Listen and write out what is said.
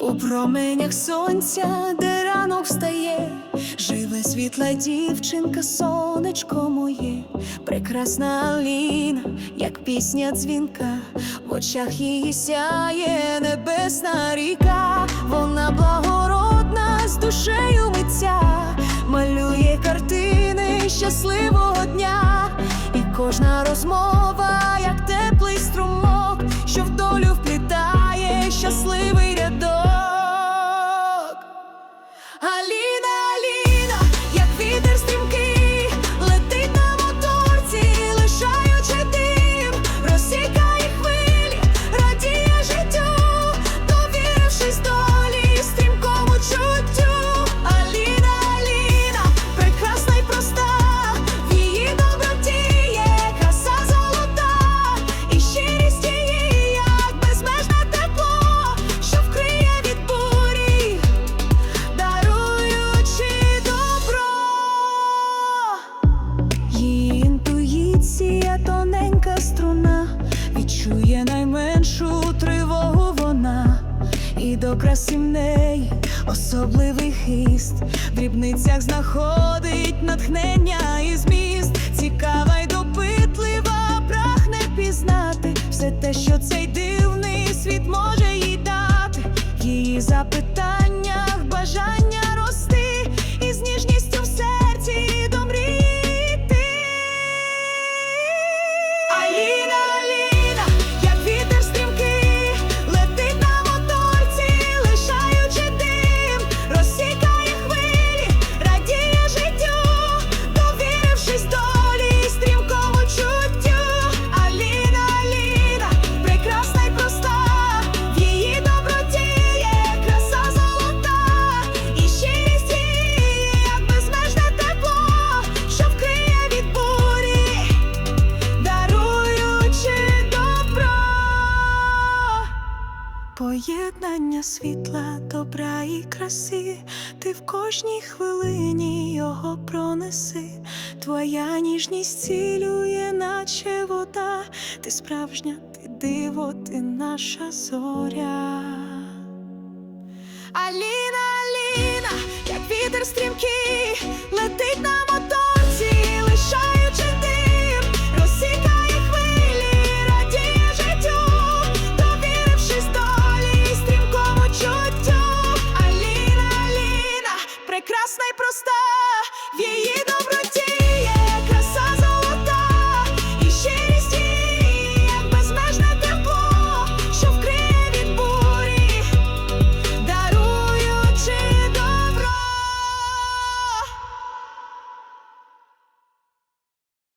у променях сонця, де ранок встає, живе світла дівчинка, сонечко моє, прекрасна Аліна, як пісня дзвінка, в очах її сяє небесна ріка, вона благородна з душею митця, малює картини щасливого дня, і кожна розмова, до краси неї особливий хист, в дрібницях знаходить натхнення і зміст, цікава й допитлива, прагне пізнати все те, що цей дивний світ може їй дати, її запитаннях поєднання світла, добра і краси, ти в кожній хвилині його пронеси, твоя ніжність цілює, наче вода, ти справжня, ти диво, ти наша зоря. Аліна, Аліна, як вітер стрімкий, летить на мотор.